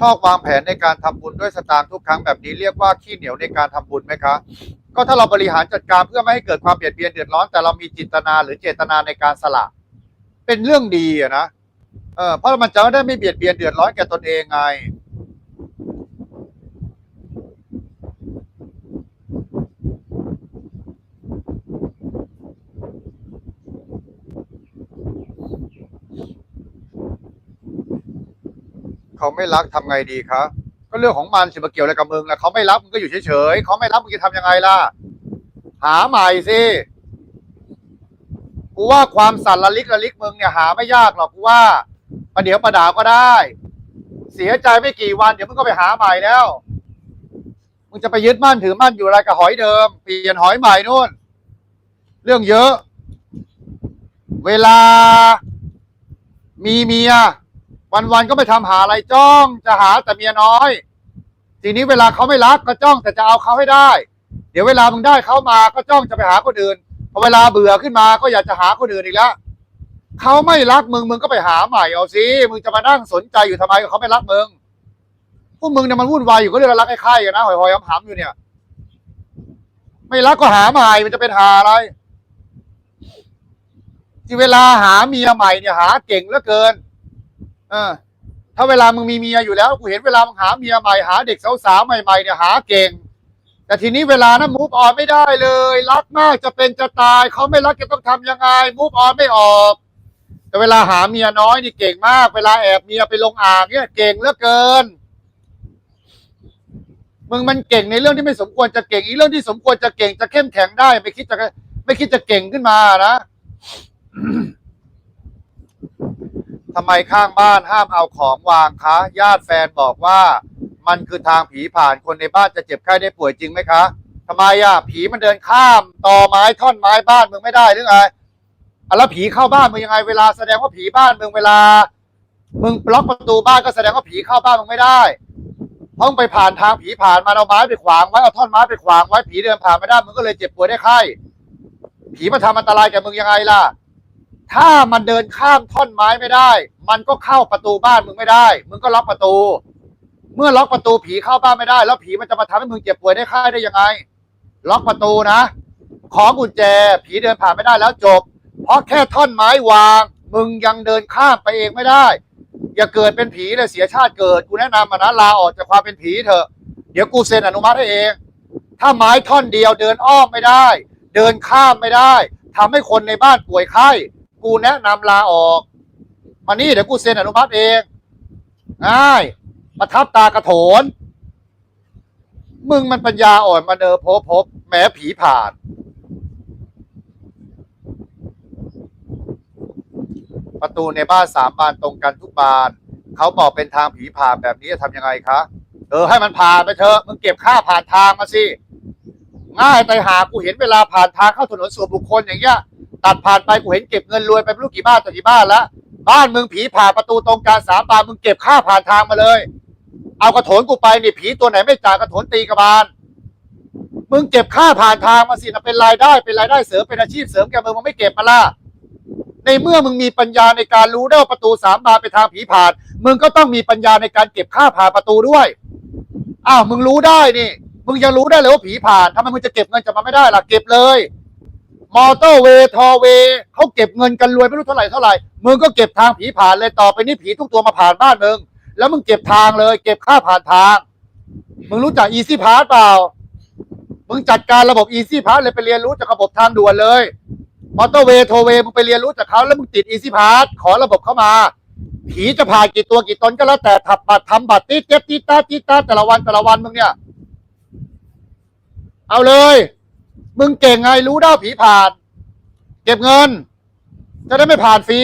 ชอบวางแผนในการทำบุญด้วยสตางค์ทุกครั้งแบบนี้เรียกว่าขี้เหนียวในการทำบุญไหมคะ ก็ถ้าเราบริหารจัดการเพื่อไม่ให้เกิดความเบียดเบียนเดือดร้อนแต่เรามีจิตนาหรือเจตนาในการสละ เป็นเรื่องดีอะนะเออเพราะมันจะได้ไม่เบียดเบียนเดือดร้อนแก่ตนเองไง เขาไม่รักทำไงดีคะก็เรื่องของมันสิมาเกี่ยวอะไรกับมึงล่ะเขาไม่รักมึงก็อยู่เฉยๆเขาไม่รักมึงจะทำยังไงล่ะ หาใหม่สิกูว่าความสั่นละลิกละลิกมึงเนี่ยหาไม่ยากหรอกกูว่าประเดี๋ยวประดาวก็ได้ เสียใจไม่กี่วันเดี๋ยวมึงก็ไปหาใหม่แล้วมึงจะไปยึดมั่นถือมั่นอยู่อะไรกับหอยเดิมเปลี่ยนหอยใหม่นู่น เรื่องเยอะ เวลา มีเมีย วันๆก็ไปทำหาอะไรจ้องจะหาแต่เมียน้อย ทีนี้เวลาเขาไม่รักก็จ้องแต่จะเอาเขาให้ได้ เดี๋ยวเวลามึงได้เขามาก็จ้องจะไปหาคนอื่นพอเวลาเบื่อขึ้นมาก็อยากจะหาคนอื่นอีกแล้วเขาไม่รักมึงมึงก็ไปหาใหม่เอาสิมึงจะมานั่งสนใจอยู่ทำไมเขาไม่รักมึงพวกมึงเนี่ยมันวุ่นวายอยู่ก็เรื่องรักไอ้ไข่กันนะหอยๆหำอยู่เนี่ย ไม่รักก็หาใหม่มันจะเป็นหาอะไร ที่เวลาหาเมียใหม่เนี่ยหาเก่งเหลือเกิน เออ ถ้าเวลามึงมีเมียอยู่แล้วกูเห็นเวลามึงหาเมียใหม่หาเด็กสาวๆใหม่ๆเนี่ยหาเก่ง แต่ทีนี้เวลานั้นมูฟออนไม่ได้เลย รักมากจะเป็นจะตายเขาไม่รักจะต้องทำยังไงมูฟออนไม่ออก แต่เวลาหาเมียน้อยนี่เก่งมาก เวลาแอบเมียไปลงอ่างเนี่ยเก่งเหลือเกินมึงมันเก่งในเรื่องที่ไม่สมควรจะเก่งอีกเรื่องที่สมควรจะเก่งจะเข้มแข็งได้ ไม่คิดจะไม่คิดจะเก่งขึ้นมานะ ทำไมข้างบ้านห้ามเอาของวางคะ ญาติแฟนบอกว่า มันคือทางผีผ่านคนในบ้านจะเจ็บไข้ได้ป่วยจริงไหมคะทำไมอะ ผีมันเดินข้ามต่อไม้ท่อนไม้บ้านมึงไม่ได้หรือไงอะแล้วผีเข้าบ้านมึงยังไงเวลาแสดงว่าผีบ้านมึงเวลา มึงล็อกประตูบ้านก็แสดงว่าผีเข้าบ้านมึงไม่ได้เพราะมึงไปผ่านทางผีผ่านมาเอาไม้ไปขวางไว้เอาท่อนไม้ไปขวางไว้ผีเดินผ่านไม่ได้มึงก็เลยเจ็บป่วยได้ไข้ผีมาทำอันตรายแก่มึงยังไงล่ะ ถ้ามันเดินข้ามท่อนไม้ไม่ได้ มันก็เข้าประตูบ้านมึงไม่ได้ มึงก็ล็อกประตู เมื่อล็อกประตูผีเข้าบ้านไม่ได้ แล้วผีมันจะมาทำให้มึงเจ็บป่วยได้ไข้ได้ยังไง ล็อกประตูนะ ของกุญแจผีเดินผ่านไม่ได้แล้วจบ เพราะแค่ท่อนไม้วาง มึงยังเดินข้ามไปเองไม่ได้ อย่าเกิดเป็นผีเลยเสียชาติเกิด กูแนะนำมานะลาออกจากความเป็นผีเถอะ เดี๋ยวกูเซ็นอนุมัติให้เอง ถ้าไม้ท่อนเดียวเดินอ้อมไม่ได้ เดินข้ามไม่ได้ทำให้คนในบ้านป่วยไข้ กูแนะนำลาออกมานี่เดี๋ยวกูเซ็นอนุมัติเองง่ายประทับตากระโถน มึงมันปัญญาอ่อนมาเดอพบพบแหม้ผีผ่าน ประตูในบ้านสามบานตรงกันทุกบาน เขาบอกเป็นทางผีผ่านแบบนี้จะทำยังไงคะ เออให้มันผ่านไปเถอะมึงเก็บค่าผ่านทางมาสิ ง่ายไปหากูเห็นเวลาผ่านทางเข้าถนนส่วนบุคคลอย่างเงี้ย ตัดผ่านไปกูเห็นเก็บเงินรวยไปไม่รู้กี่บ้านต่อกี่บ้านแล้วบ้านมึงผีผ่านประตูตรงกลางสามบานมึงเก็บค่าผ่านทางมาเลย เอากระโถนกูไปนี่ผีตัวไหนไม่จ่ายกระโถนตีกระบาลมึงเก็บค่าผ่านทางมาสินะเป็นรายได้เป็นรายได้เสริมเป็นอาชีพเสริมแกมึงมึงไม่เก็บมาล่ะในเมื่อมึงมีปัญญาในการรู้ได้ว่าประตูสามบานไปทางผีผ่าน มึงก็ต้องมีปัญญาในการเก็บค่าผ่านประตูด้วยอ้าวมึงรู้ได้นี่ มึงยังรู้ได้เลยว่าผีผ่านทำไมมึงจะเก็บเงินจากมันไม่ได้ล่ะเก็บเลย มอเตอร์เวย์ทอเวย์เขาเก็บเงินกันรวยไม่รู้เท่าไหร่เท่าไหร่มึงก็เก็บทางผีผ่านเลยต่อไปนี้ผีทุกตัวมาผ่านบ้านมึงแล้วมึงเก็บทางเลย เก็บค่าผ่านทาง มึงรู้จักอีซี่พาสเปล่า มึงจัดการระบบอีซี่พาสเลยไปเรียนรู้จากระบบทางด่วนเลยมอเตอร์เวย์โทเวย์มึงไปเรียนรู้จากเขาแล้วมึงติดอีซี่พาสขอระบบเข้ามาผีจะผ่านกี่ตัวกี่ตนก็แล้วแต่ทับบัตรทำบัตรติดเจ็บติดตาติดตาแต่ละวันแต่ละวันมึงเนี่ย เอาเลย มึงเก่งไงรู้ได้ผีผ่าน เก็บเงิน จะได้ไม่ผ่านฟรี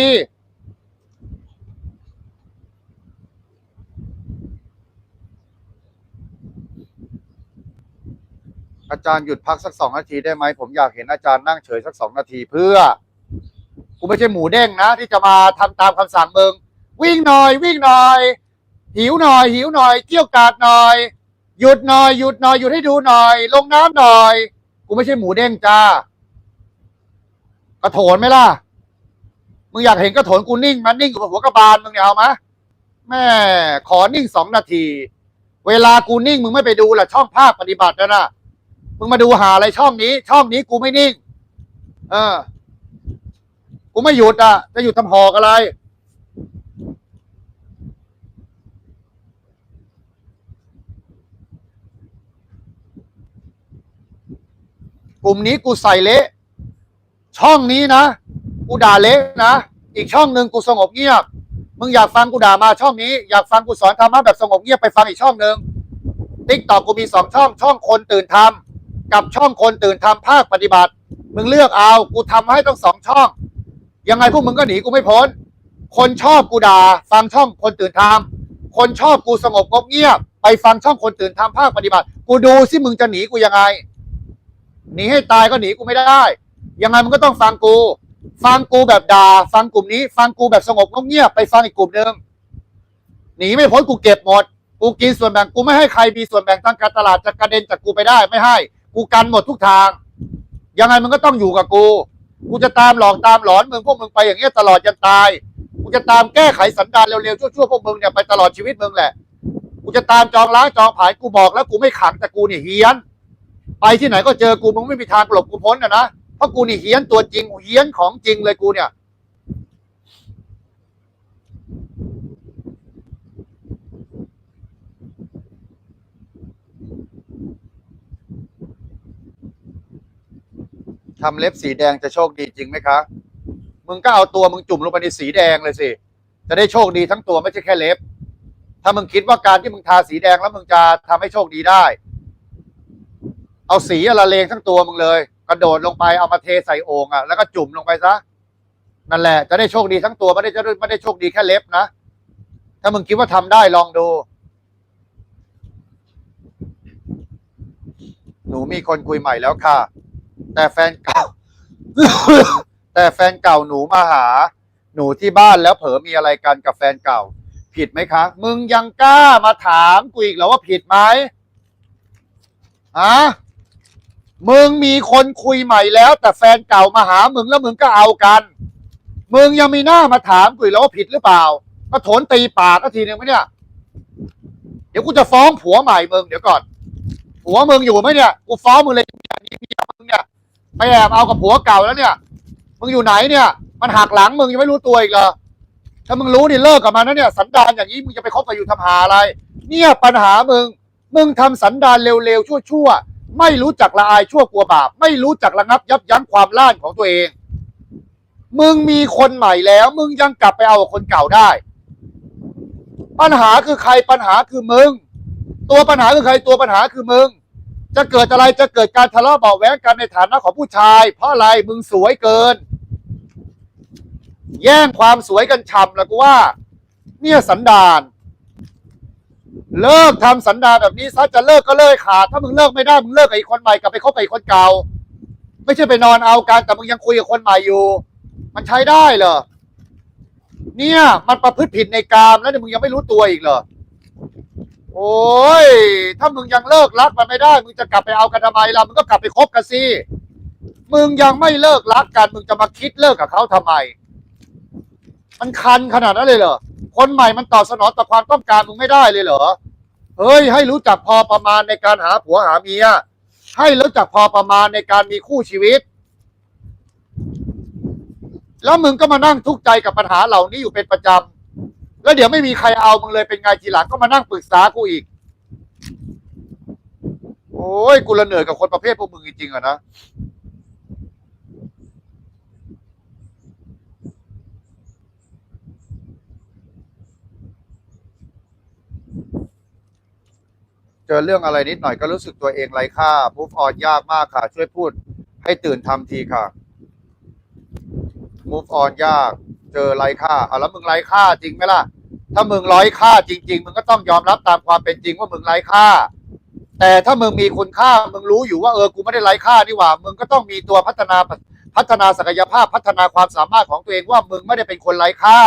อาจารย์หยุดพักสักสองนาทีได้ไหมผมอยากเห็นอาจารย์นั่งเฉยสักสองนาทีเพื่อกูไม่ใช่หมูเด้งนะ ที่จะมาทำตามคำสั่งมึงวิ่งหน่อย วิ่งหน่อย หิวหน่อย หิวหน่อยเกี่ยวกาดหน่อย หยุดหน่อย หยุดหน่อยหยุดให้ดูหน่อย ลงน้ำหน่อย กูไม่ใช่หมูเด้งจ้ากระโถนไหมล่ะ มึงอยากเห็นกระโถนกูนิ่งมันนิ่งอยู่บนหัวกระบาลมึงเนี่ยเอามะแม่ขอนิ่งสองนาที เวลากูนิ่งมึงไม่ไปดูล่ะช่องภาคปฏิบัตินะนะมึงมาดูหาอะไรช่องนี้ ช่องนี้กูไม่นิ่ง เออ กูไม่หยุดอะ จะหยุดทำหอกอะไร กลุ่มนี้กูใส่เละช่องนี้นะกูด่าเละนะอีกช่องหนึ่งกูสงบเงียบ มึงอยากฟังกูด่ามาช่องนี้ อยากฟังกูสอนธรรมะแบบสงบเงียบไปฟังอีกช่องหนึ่งติ๊กตอกกูมีสองช่อง ช่องคนตื่นทำกับช่องคนตื่นทำภาคปฏิบัติ มึงเลือกเอา กูทำให้ต้องสองช่อง ยังไงพวกมึงก็หนีกูไม่พ้น คนชอบกูด่า ฟังช่องคนตื่นทำคนชอบกูสงบงบเงียบ ไปฟังช่องคนตื่นทำภาคปฏิบัติ กูดูสิมึงจะหนีกูยังไง หนีให้ตายก็หนีกูไม่ได้ ยังไงมึงก็ต้องฟังกู ฟังกูแบบด่า ฟังกลุ่มนี้ ฟังกูแบบสงบเงียบไปฟังอีกกลุ่มหนึ่งหนีไม่พ้นกูเก็บหมด กูกินส่วนแบ่งกูไม่ให้ใครมีส่วนแบ่งทางการตลาดจะกระเด็นจากกูไปได้ไม่ให้ กูกันหมดทุกทาง ยังไงมึงก็ต้องอยู่กับกู กูจะตามหลอกตามหลอนมึงพวกมึงไปอย่างเงี้ยตลอดจนตาย กูจะตามแก้ไขสันดานเร็วๆชั่วๆพวกมึงเนี่ยไปตลอดชีวิตมึงแหละ กูจะตามจองล้างจองผายกูบอกแล้วกูไม่ขังแต่กูเนี่ยเฮี้ยน ไปที่ไหนก็เจอกูมึงไม่มีทางหลบกูพ้นนะนะเพราะกูนี่เฮี้ยนตัวจริงเฮี้ยนของจริงเลยกูเนี่ย ทำเล็บสีแดงจะโชคดีจริงไหมคะ มึงก็เอาตัวมึงจุ่มลงไปในสีแดงเลยสิ จะได้โชคดีทั้งตัวไม่ใช่แค่เล็บ ถ้ามึงคิดว่าการที่มึงทาสีแดงแล้วมึงจะทำให้โชคดีได้ เอาสีอะละเลงทั้งตัวมึงเลย กระโดดลงไปเอามาเทใส่โอ่งอะแล้วก็จุ่มลงไปซะนั่นแหละ จะได้โชคดีทั้งตัวไม่ได้จะไม่ได้โชคดีแค่เล็บนะถ้ามึงคิดว่าทำได้ลองดู หนูมีคนคุยใหม่แล้วค่ะ แต่แฟนเก่า แต่แฟนเก่าหนูมาหา หนูที่บ้านแล้วเผลอมีอะไรกันกับแฟนเก่า ผิดไหมคะ มึงยังกล้ามาถามกูอีกเหรอว่าผิดไหมฮะ มึงมีคนคุยใหม่แล้ว แต่แฟนเก่ามาหามึงแล้วมึงก็เอากัน มึงยังมีหน้ามาถามกูอีกแล้วว่าผิดหรือเปล่า ก็โถนตีปากก็ทีนึงไหมเนี่ย เดี๋ยวกูจะฟ้องผัวใหม่มึงเดี๋ยวก่อน ผัวมึงอยู่ไหมเนี่ย กูฟ้องมึงเลยเนี่ยนี่เมียมึงเนี่ยไปแอบเอากับผัวเก่าแล้วเนี่ย มึงอยู่ไหนเนี่ย มันหักหลังมึงยังไม่รู้ตัวอีกเหรอ ถ้ามึงรู้นี่เลิกกับมันนะเนี่ย สันดานอย่างนี้มึงจะไปคบกับอยู่ทำหาอะไร เนี่ยปัญหามึง มึงทำสันดานเร็วๆชั่วๆ ไม่รู้จักละอายชั่วกลัวบาป ไม่รู้จักระงับยับยั้งความล่านของตัวเอง มึงมีคนใหม่แล้ว มึงยังกลับไปเอาคนเก่าได้ ปัญหาคือใครปัญหาคือมึง ตัวปัญหาคือใครตัวปัญหาคือมึง จะเกิดอะไรจะเกิดการทะเลาะเบาะแว้งกันในฐานะของผู้ชาย เพราะอะไรมึงสวยเกิน แย่งความสวยกันฉ่ำแล้วกูว่า เนี่ยสันดาน เลิกทำสันดาแบบนี้ซะจะเลิกก็เลิกขาด ถ้ามึงเลิกไม่ได้มึงเลิกกับอีกคนใหม่กลับไปคบกับอีกคนเก่า ไม่ใช่ไปนอนเอากันแต่มึงยังคุยกับคนใหม่อยู่ มันใช้ได้เหรอเนี่ย มันประพฤติผิดในกามแล้วเนี่ยมึงยังไม่รู้ตัวอีกเหรอโอ้ยถ้ามึงยังเลิกรักมันไม่ได้ มึงจะกลับไปเอากันทำไมล่ะมึงก็กลับไปคบกันสิมึงยังไม่เลิกรักกัน มึงจะมาคิดเลิกกับเขาทำไม มันคันขนาดนั้นเลยเหรอ คนใหม่มันตอบสนองต่อความต้องการมึงไม่ได้เลยเหรอ เฮ้ย ให้รู้จักพอประมาณในการหาผัวหาเมีย ให้รู้จักพอประมาณในการมีคู่ชีวิต แล้วมึงก็มานั่งทุกข์ใจกับปัญหาเหล่านี้อยู่เป็นประจำ แล้วเดี๋ยวไม่มีใครเอามึงเลยเป็นไงทีหลังก็มานั่งปรึกษากูอีก โอ้ยกูละเหนื่อยกับคนประเภทพวกมึงจริงๆอะนะ อเรื่องอะไรนิดหน่อยก็รู้สึกตัวเองไร้ค่า move on ยากมากค่ะ ช่วยพูดให้ตื่นทำทีค่ะ move on ยาก เจอไร้ค่าเอาแล้วมึงไร้ค่าจริงไหมล่ะ ถ้ามึงร้อยค่าจริง ๆ มึงก็ต้องยอมรับตามความเป็นจริงว่ามึงไร้ค่า แต่ถ้ามึงมีคุณค่า มึงรู้อยู่ว่าเออ กูไม่ได้ไร้ค่านี่หว่า มึงก็ต้องมีตัวพัฒนาพัฒนาศักยภาพพัฒนาความสามารถของตัวเองว่ามึงไม่ได้เป็นคนไร้ค่า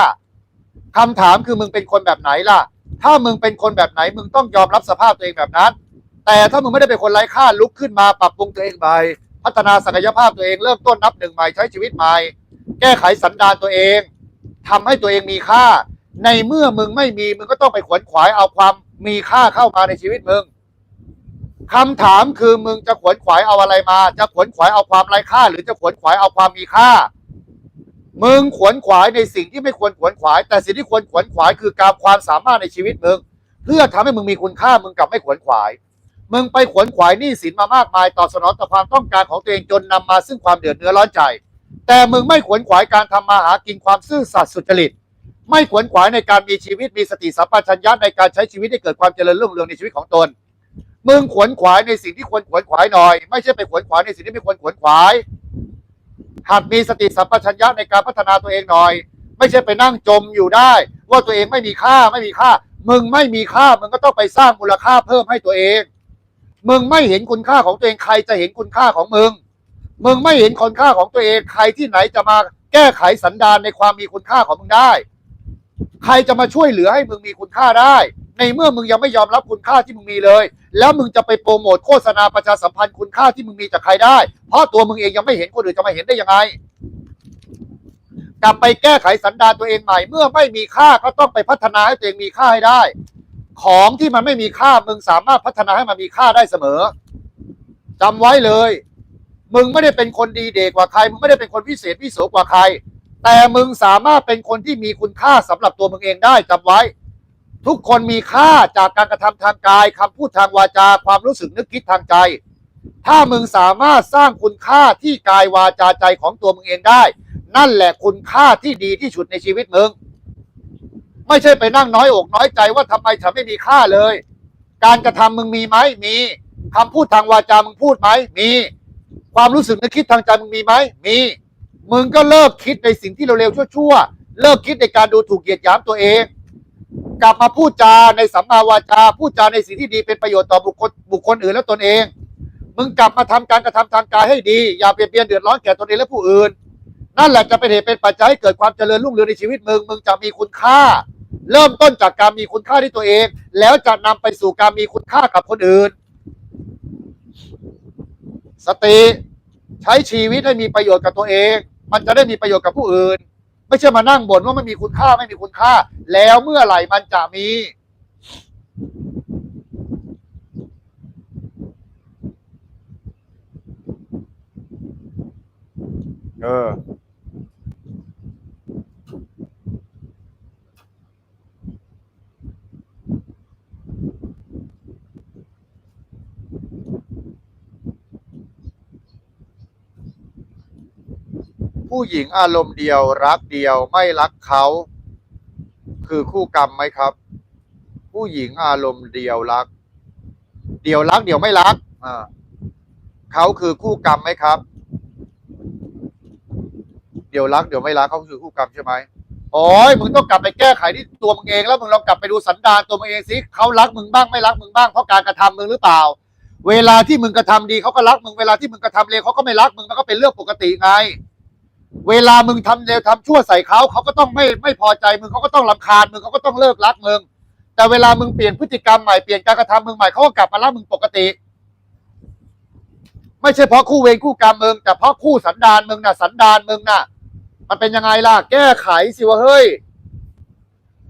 คำถามคือมึงเป็นคนแบบไหนล่ะ ถ้ามึงเป็นคนแบบไหน มึงต้องยอมรับสภาพตัวเองแบบนั้น แต่ถ้ามึงไม่ได้เป็นคนไร้ค่าลุกขึ้นมาปรับปรุงตัวเองใหม่พัฒนาศักยภาพตัวเองเริ่มต้นนับหนึ่งใหม่ใช้ชีวิตใหม่ แก้ไขสันดานตัวเองทำให้ตัวเองมีค่า ในเมื่อมึงไม่มีมึงก็ต้องไปขวนขวายเอาความมีค่าเข้ามาในชีวิตมึงคำถามคือมึงจะขวนขวายเอาอะไรมา จะขวนขวายเอาความไร้ค่า หรือจะขวนขวายเอาความมีค่า มึงขวนขวายในสิ่งที่ไม่ควรขวนขวาย แต่สิ่งที่ควรขวนขวายคือการความสามารถในชีวิตมึง เพื่อทำให้มึงมีคุณค่ามึงกลับไม่ขวนขวาย มึงไปขวนขวายหนี้สินมามากมายตอบสนองต่อความต้องการของตัวเองจนนำมาซึ่งความเดือดเนื้อร้อนใจ แต่มึงไม่ขวนขวายการทำมาหากินความซื่อสัตย์สุจริต ไม่ขวนขวายในการมีชีวิตมีสติสัมปชัญญะในการใช้ชีวิตให้เกิดความเจริญรุ่งเรืองในชีวิตของตน มึงขวนขวายในสิ่งที่ควรขวนขวายหน่อย ไม่ใช่ไปขวนขวายในสิ่งที่ไม่ควรขวนขวาย หัดมีสติสัมปชัญญะในการพัฒนาตัวเองหน่อย ไม่ใช่ไปนั่งจมอยู่ได้ ว่าตัวเองไม่มีค่าไม่มีค่า มึงไม่มีค่ามึงก็ต้องไปสร้างมูลค่าเพิ่มให้ตัวเอง มึงไม่เห็นคุณค่าของตัวเองใครจะเห็นคุณค่าของมึง มึงไม่เห็นคุณค่าของตัวเองใครที่ไหนจะมาแก้ไขสันดานในความมีคุณค่าของมึงได้ ใครจะมาช่วยเหลือให้มึงมีคุณค่าได้ ในเมื่อมึงยังไม่ยอมรับคุณค่าที่มึงมีเลย แล้วมึงจะไปโปรโมทโฆษณาประชาสัมพันธ์คุณค่าที่มึงมีจากใครได้ เพราะตัวมึงเองยังไม่เห็นคนอื่นจะมาเห็นได้ยังไง กลับไปแก้ไขสันดานตัวเองใหม่ เมื่อไม่มีค่าก็ต้องไปพัฒนาให้ตัวเองมีค่าให้ได้ ของที่มันไม่มีค่ามึงสามารถพัฒนาให้มันมีค่าได้เสมอจำไว้เลย มึงไม่ได้เป็นคนดีเด่กกว่าใคร มึงไม่ได้เป็นคนพิเศษพิโสกว่าใคร แต่มึงสามารถเป็นคนที่มีคุณค่าสำหรับตัวมึงเองได้จำไว้ ทุกคนมีค่าจากการกระทำทางกายคำพูดทางวาจา ความรู้สึกนึกคิดทางใจ ถ้ามึงสามารถสร้างคุณค่าที่กายวาจาใจของตัวมึงเองได้ นั่นแหละคุณค่าที่ดีที่สุดในชีวิตมึง ไม่ใช่ไปนั่งน้อยอกน้อยใจว่าทำไมฉันไม่มีค่าเลย การกระทำมึงมีไหมมีคำพูดทางวาจามึงพูดไหมมี ความรู้สึกนึกคิดทางใจมึงมีไหมมี มึงก็เลิกคิดในสิ่งที่เร็วๆชั่วๆเลิกคิดในการดูถูกเหยียดหยามตัวเอง กลับมาพูดจาในสัมมาวาจาพูดจาในสิ่งที่ดีเป็นประโยชน์ต่อบุคคลบุคคลอื่นและตนเอง มึงกลับมาทำการกระทำทางกายให้ดี อย่าเปลี่ยนเบียนเดือดร้อนแก่ตนเองและผู้อื่น นั่นแหละจะเป็นเหตุเป็นปัจจัยให้เกิดความเจริญรุ่งเรืองในชีวิตมึง มึงจะมีคุณค่า เริ่มต้นจากการมีคุณค่าที่ตัวเอง แล้วจะนำไปสู่การมีคุณค่ากับคนอื่น สติใช้ชีวิตให้มีประโยชน์กับตัวเอง มันจะได้มีประโยชน์กับผู้อื่น ไม่ใช่มานั่งบ่นว่าไม่มีคุณค่าไม่มีคุณค่า แล้วเมื่อไหร่มันจะมี เออ ผู้หญิงอารมณ์เดียวรักเดียวไม่รักเขา คือคู่กรรมไหมครับ ผู้หญิงอารมณ์เดียวรัก เดียวรักเดียวไม่รักอ่าเขาคือคู่กรรมไหมครับ เดี๋ยวรักเดี๋ยวไม่รักเขาคือคู่กรรมใช่ไหมโอ้ยมึงต้องกลับไปแก้ไขที่ตัวมึงเองแล้วมึงลองกลับไปดูสันดานตัวมึงเองสิเขารักมึงบ้างไม่รักมึงบ้างเพราะการกระทำมึงหรือเปล่า เวลาที่มึงกระทำดีเขาก็รักมึงเวลาที่มึงกระทำเลวเขาก็ไม่รักมึงมันก็เป็นเรื่องปกติไง เวลามึงทำเลวทำชั่วใส่เขาเขาก็ต้องไม่ไม่พอใจมึงเขาก็ต้องรำคาญมึงเขาก็ต้องเลิกรักมึง แต่เวลามึงเปลี่ยนพฤติกรรมใหม่เปลี่ยนการกระทำมึงใหม่เขาก็กลับมารักมึงปกติ ไม่ใช่เพราะคู่เวรคู่กรรมมึงแต่เพราะคู่สันดานมึงน่ะสันดานมึงน่ะ มันเป็นยังไงล่ะ แก้ไขสิวะเฮ้ย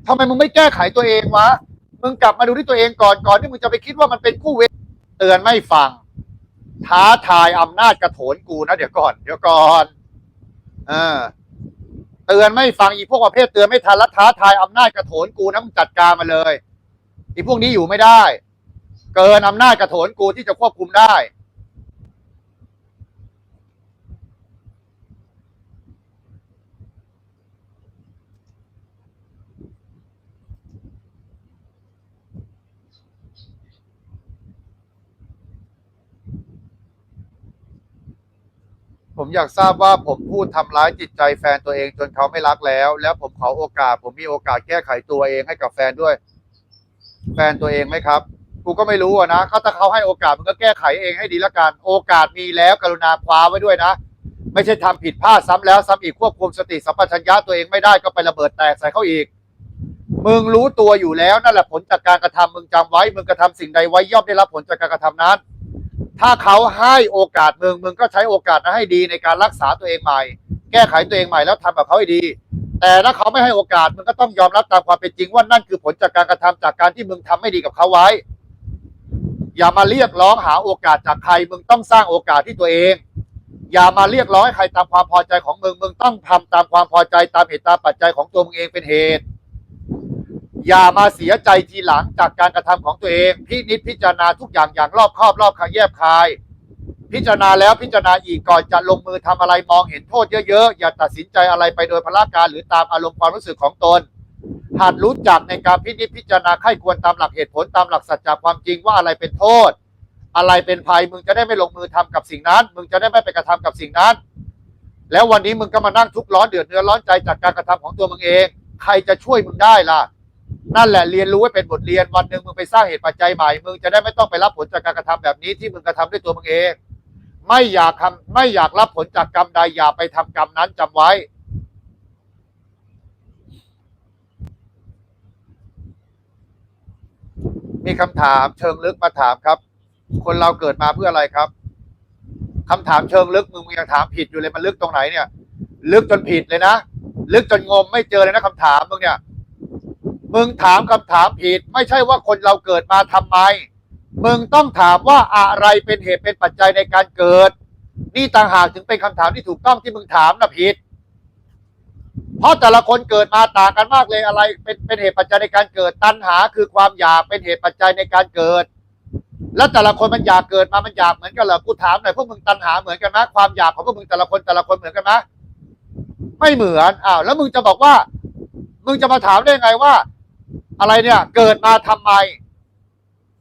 ทำไมมึงไม่แก้ไขตัวเองวะมึงกลับมาดูที่ตัวเองก่อนก่อนที่มึงจะไปคิดว่ามันเป็นคู่เวรเตือนไม่ฟัง ท้าทายอำนาจกระโถนกูนะเดี๋ยวก่อน เดี๋ยวก่อน เออเตือนไม่ฟังอีพวกประเภทเตือนไม่ทันและท้าทายอำนาจกระโถนกูนะมึงจัดการมาเลยอีพวกนี้อยู่ไม่ได้ เกินอำนาจกระโถนกูที่จะควบคุมได้ ผมอยากทราบว่าผมพูดทำร้ายจิตใจแฟนตัวเองจนเขาไม่รักแล้ว แล้วผมขอโอกาส ผมมีโอกาสแก้ไขตัวเองให้กับแฟนด้วย แฟนตัวเองไหมครับกูก็ไม่รู้อะนะเขาถ้าเขาให้โอกาสมึงก็แก้ไขเองให้ดีละกัน โอกาสมีแล้วกรุณาคว้าไว้ด้วยนะ ไม่ใช่ทำผิดพลาดซ้ำแล้วซ้ำอีกควบคุมสติสัมปชัญญะตัวเองไม่ได้ก็ไประเบิดแตกใส่เขาอีก มึงรู้ตัวอยู่แล้วนั่นแหละผลจากการกระทำมึงจำไว้ มึงกระทำสิ่งใดไว้ย่อมได้รับผลจากการกระทำนั้น ถ้าเขาให้โอกาสมึงมึงก็ใช้โอกาสนั้นให้ดีในการรักษาตัวเองใหม่ แก้ไขตัวเองใหม่แล้วทำกับเขาให้ดีแแต่ถ้าเขาไม่ให้โอกาสมึงก็ต้องยอมรับตามความเป็นจริงว่านั่นคือผลจากการกระทำจากการที่มึงทำไม่ดีกับเขาไว้ อย่ามาเรียกร้องหาโอกาสจากใครมึงต้องสร้างโอกาสที่ตัวเอง อย่ามาเรียกร้องให้ใครตามความพอใจของมึงมึงต้องทำตามความพอใจตามเหตุตามปัจจัยของตัวมึงเองเป็นเหตุ อย่ามาเสียใจทีหลังจากการกระทำของตัวเอง พินิจพิจารณาทุกอย่างอย่างรอบคอบรอบคายแยบคาย พิจารณาแล้วพิจารณาอีกก่อนจะลงมือทำอะไรมองเห็นโทษเยอะๆ อย่าตัดสินใจอะไรไปโดยพละการหรือตามอารมณ์ความรู้สึกของตนหัดรู้จักในการพินิจพิจารณาไข้ควรตามหลักเหตุผลตามหลักสัจจะความจริงว่าอะไรเป็นโทษ อะไรเป็นภัยมึงจะได้ไม่ลงมือทำกับสิ่งนั้น มึงจะได้ไม่ไปกระทำกับสิ่งนั้น แล้ววันนี้มึงก็มานั่งทุกข์ร้อนเดือดเนื้อร้อนใจจากการกระทำของตัวมึงเอง ใครจะช่วยมึงได้ล่ะ นั่นแหละเรียนรู้ไว้เป็นบทเรียนวันหนึ่งมึงไปสร้างเหตุปัจจัยใหม่มึงจะได้ไม่ต้องไปรับผลจากการกระทำแบบนี้ที่มึงกระทำด้วยตัวมึงเอง ไม่อยากทำไม่อยากรับผลจากกรรมใดอย่าไปทำกรรมนั้นจำไว้ มีคำถามเชิงลึกมาถามครับ คนเราเกิดมาเพื่ออะไรครับคำถามเชิงลึกมึงยังถามผิดอยู่เลยมันลึกตรงไหนเนี่ย ลึกจนผิดเลยนะลึกจนงมไม่เจอเลยนะคำถามมึงเนี่ย มึงถามคำถามผิดไม่ใช่ว่าคนเราเกิดมาทำไม มึงต้องถามว่าอะไรเป็นเหตุเป็นปัจจัยในการเกิด นี่ต่างหากถึงเป็นคำถามที่ถูกต้องที่มึงถามนะผิด เพราะแต่ละคนเกิดมาต่างกันมากเลยอะไร เป็นเป็นเหตุปัจจัยในการเกิด ตัณหาคือความอยากเป็นเหตุปัจจัยในการเกิด แล้วแต่ละคนมันอยากเกิดมามันอยากเหมือนกันเหรอกูถามหน่อยพวกมึงตัณหาเหมือนกันไหมความอยากของพวกมึงแต่ละคนแต่ละคนเหมือนกันไหมไม่เหมือนอ้าวแล้วมึงจะบอกว่า มึงจะมาถามได้ไงว่า อะไรเนี่ย เกิดมาทำไม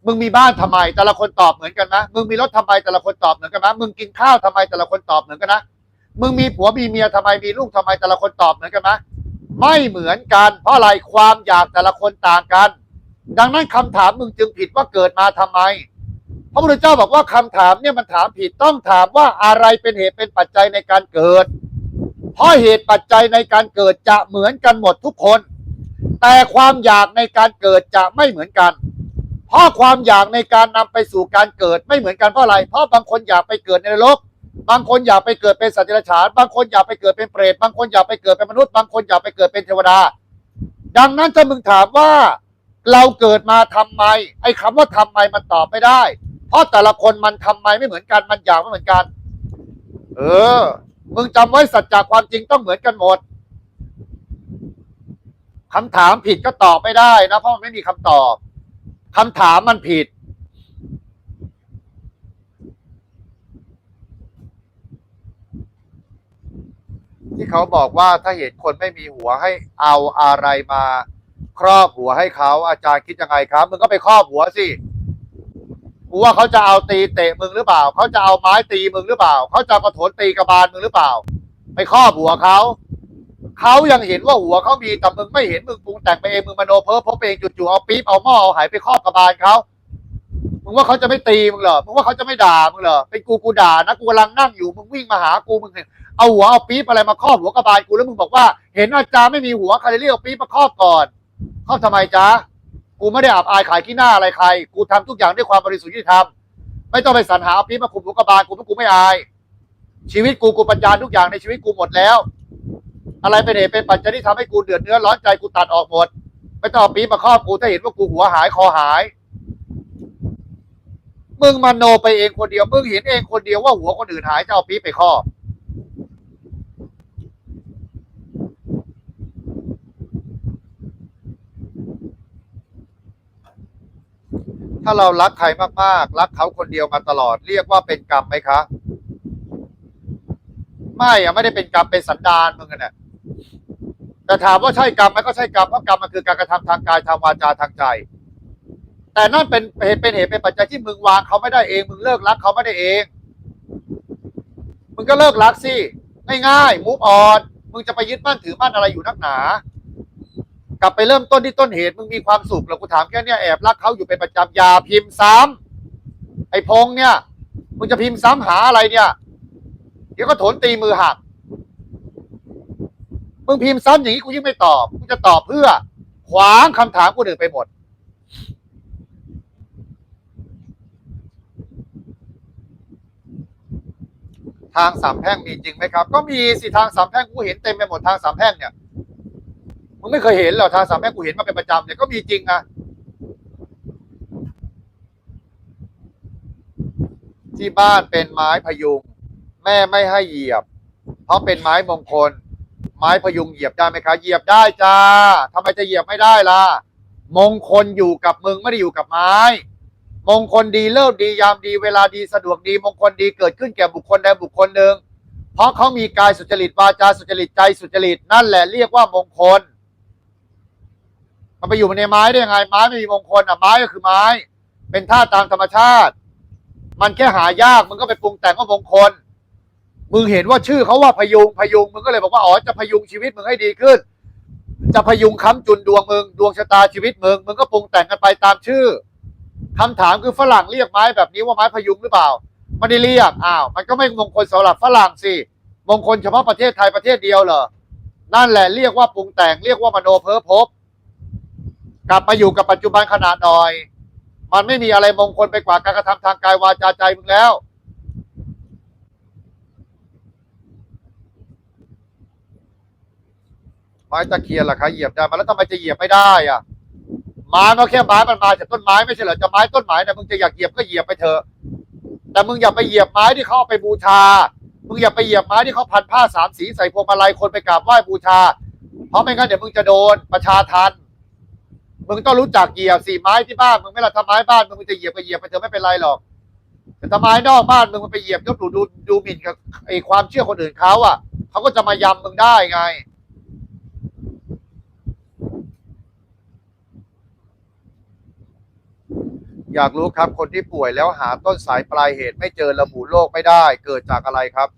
มึงมีบ้านทำไม แต่ละคนตอบเหมือนกันนะมึงมีรถทำไมแต่ละคนตอบเหมือนกันนะมึงกินข้าวทำไมแต่ละคนตอบเหมือนกันนะมึงมีผัวมีเมียทำไมมีลูกทำไมแต่ละคนตอบเหมือนกันนะไม่เหมือนกัน เพราะอะไรความอยากแต่ละคนต่างกัน ดังนั้นคำถามมึงจึงผิดว่าเกิดมาทำไมพระพุทธเจ้าบอกว่าคำถามเนี่ยมันถามผิดต้องถามว่าอะไรเป็นเหตุเป็นปัจจัยในการเกิด เพราะเหตุปัจจัยในการเกิดจะเหมือนกันหมดทุกคน แต่ความอยากในการเกิดจะไม่เหมือนกัน เพราะความอยากในการนำไปสู่การเกิดไม่เหมือนกันเพราะอะไร เพราะบางคนอยากไปเกิดในนรกบางคนอยากไปเกิดเป็นสัตว์เดรัจฉาน บางคนอยากไปเกิดเป็นเปรต บางคนอยากไปเกิดเป็นมนุษย์ บางคนอยากไปเกิดเป็นเทวดา ดังนั้นถ้ามึงถามว่าเราเกิดมาทำไม ไอ้คำว่าทำไมมันตอบไม่ได้ เพราะแต่ละคนมันทำไมไม่เหมือนกัน มันอยากไม่เหมือนกัน เออ มึงจำไว้สัจจะความจริงต้องเหมือนกันหมด คำถามผิดก็ตอบไม่ได้นะ เพราะมันไม่มีคำตอบคำถามมันผิด ที่เขาบอกว่าถ้าเห็นคนไม่มีหัวให้เอาอะไรมา ครอบหัวให้เขาอาจารย์คิดยังไงครับมึงก็ไปครอบหัวสิกูว่าเขาจะเอาตีเตะมึงหรือเปล่า เขาจะเอาไม้ตีมึงหรือเปล่า เขาจะกระโถนตีกระบาลมึงหรือเปล่า ไปครอบหัวเขา เขายังเห็นว่าหัวเขามีแต่มึงไม่เห็นมึงปรุงแต่งไปเองมึงมโนเพ้อพบเองจู่ๆเอาปี๊บเอาหม้อเอาไหไปครอบกระบาลเขามึงว่าเขาจะไม่ตีมึงเหรอมึงว่าเขาจะไม่ด่ามึงเหรอเป็นกูกูด่านะกูกำลังนั่งอยู่มึงวิ่งมาหากูมึงเนี่ยเอาหัวเอาปี๊บอะไรมาครอบหัวกระบาลกูแล้วมึงบอกว่า เห็นอาจารย์ไม่มีหัวใครเลยเรียกเอาปี๊บมาครอบก่อนครอบทำไมจ๊ะกูไม่ได้อับอายขายขี้หน้าอะไรใคร กูทำทุกอย่างด้วยความบริสุทธิ์ยุติธรรมไม่ต้องไปสรรหาเอาปี๊บมาคุมหัวกระบาลกูเพราะกูไม่อาย ชีวิตกูกูปัญญาทุกอย่างในชีวิตกูหมดแล้ว อะไรเป็นเหตุเป็นปัจจัยที่ทำให้กูเดือดเนื้อร้อนใจกูตัดออกหมด ไม่ต้องเอาปีมาครอบกูถ้าเห็นว่ากูหัวหายคอหาย มึงมโนไปเองคนเดียว มึงเห็นเองคนเดียวว่าหัวคนอื่นหายจะเอาปีไปครอบถ้าเรารักใครมากๆ รักเขาคนเดียวมาตลอด เรียกว่าเป็นกรรมไหมคะ ไม่อะไม่ได้เป็นกรรมเป็นสันดานมึงอะเนี่ย แต่ถามว่าใช่กรรมไหมก็ใช่กรรมเพราะกรรมมันคือการกระทำทางกายทางวาจาทางใจ แต่นั่นเป็นเหตุเป็นเหตุเป็นปัจจัยที่มึงวางเขาไม่ได้เอง มึงเลิกรักเขาไม่ได้เอง มึงก็เลิกรักสิง่ายๆมูฟออนมึงจะไปยึดมั่นถือมั่นอะไรอยู่นักหนา กลับไปเริ่มต้นที่ต้นเหตุมึงมีความสุขแล้วกูถามแค่เนี้ยแอบรักเขาอยู่เป็นประจำยาพิมพ์ซ้ำไอ้พงเนี่ยมึงจะพิมพ์ซ้ำหาอะไรเนี่ย เดี๋ยวก็โถนตีมือหัก มึงพิมพ์ซ้ำอย่างนี้กูยิ่งไม่ตอบกูจะตอบเพื่อ ขวางคำถามกูอื่นไปหมด ทางสามแพ่งมีจริงไหมครับ ก็มีสิทางสามแพ่งกูเห็นเต็มไปหมดทางสามแพ่งเนี่ยมึงไม่เคยเห็นหรอทางสามแม่กูเห็นมาเป็นประจำเนี่ยก็มีจริงอะที่บ้านเป็นไม้พยุง แม่ไม่ให้เหยียบ เพราะเป็นไม้มงคล ม้พยุงเหยียบได้ไหมคะเหยียบได้จ้าทำไมจะเหยียบไม่ได้ล่ะ มงคลอยู่กับมึงไม่ได้อยู่กับไม้ มงคลดีเลิศดียามดีเวลาดีสะดวกดีมงคลดีเกิดขึ้นแก่บุคคลใดบุคคลหนึ่งเพราะเขามีกายสุจริตวาจาสุจริตใจสุจริตนั่นแหละเรียกว่ามงคล มันไปอยู่ในไม้ได้ยังไง ไม้ไม่มีมงคลอะไม้ก็คือไม้ เป็นธาตุตามธรรมชาติ มันแค่หายากมึงก็ไปปรุงแต่งว่ามงคล มึงเห็นว่าชื่อเขาว่าพยุงพยุงมึงก็เลยบอกว่าอ๋อจะพยุงชีวิตมึงให้ดีขึ้น จะพยุงค้ำจุนดวงมึงดวงชะตาชีวิตมึงมึงก็ปรุงแต่งกันไปตามชื่อคำถามคือฝรั่งเรียกไม้แบบนี้ว่าไม้พยุงหรือเปล่าไม่ได้เรียกอ้าวมันก็ไม่มงคลสำหรับฝรั่งสิมงคลเฉพาะประเทศไทยประเทศเดียวเหรอนั่นแหละเรียกว่าปรุงแต่งเรียกว่ามโนเพ้อพบ กลับมาอยู่กับปัจจุบันขนาดหน่อย มันไม่มีอะไรมงคลไปกว่าการกระทำทางกายวาจาใจมึงแล้ว ม้ตะเคียนล่ะคะเหยียบได้มาแล้วทำไมจะเหยียบไม่ได้อะไม้ก็แค่ไม้มันมาจากต้นไม้ไม่ใช่เหรอจะไม้ต้นไม้นะมึงจะอยากเหยียบก็เหยียบไปเถอะ แต่มึงอย่าไปเหยียบไม้ที่เขาเอาไปบูชา มึงอย่าไปเหยียบไม้ที่เขาพันผ้าสามสีใส่พวงมาลัยคนไปกราบไหว้บูชา เพราะไม่งั้นเดี๋ยวมึงจะโดนประชาทันมึงต้องรู้จักเหยียบสี่ไม้ที่บ้านมึงไม่ละทำไม้บ้านมึงมึงจะเหยียบก็เหยียบไปเถอะไม่เป็นไรหรอกแต่ถ้าไม้นอกบ้านมึงมันไปเหยียบยกดูดูดูหมิ่นกับไอความเชื่อคนอื่นเขาอะเขาก็จะมายำมึงได้ไง อยากรู้ครับ คนที่ป่วยแล้วหาต้นสายปลายเหตุไม่เจอระบุโรคไม่ได้ เกิดจากอะไรครับ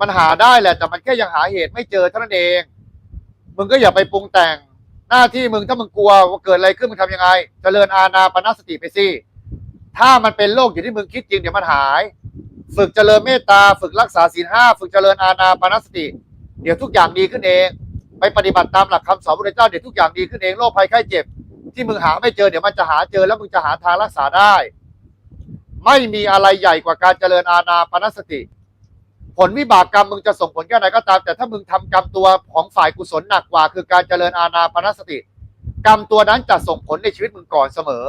มันหาได้แหละแต่มันแค่ยังหาเหตุไม่เจอเท่านั้นเอง มึงก็อย่าไปปรุงแต่ง หน้าที่มึงถ้ามึงกลัวว่าเกิดอะไรขึ้นมึงทำยังไงจเจริญอาณาปณสติไปสิถ้ามันเป็นโรคอย่างที่มึงคิดจริงเดี๋ยวมันหาย ฝึกเจริญเมตตาฝึกรักษาศีลห้าฝึกเจริญอาณาปณสติ เดี๋ยวทุกอย่างดีขึ้นเอง ไปปฏิบัติตามหลักคำสอนพระเจ้าเดี๋ยวทุกอย่างดีขึ้นเองโรคภัยไข้เจ็บ ที่มึงหาไม่เจอเดี๋ยวมันจะหาเจอแล้วมึงจะหาทางรักษาได้ ไม่มีอะไรใหญ่กว่าการเจริญอาณาปณสติ ผลวิบากกรรมมึงจะส่งผลแค่ไหนก็ตาม แต่ถ้ามึงทำกรรมตัวของฝ่ายกุศลหนักกว่า คือการเจริญอาณาปณสติ กรรมตัวนั้นจะส่งผลในชีวิตมึงก่อนเสมอ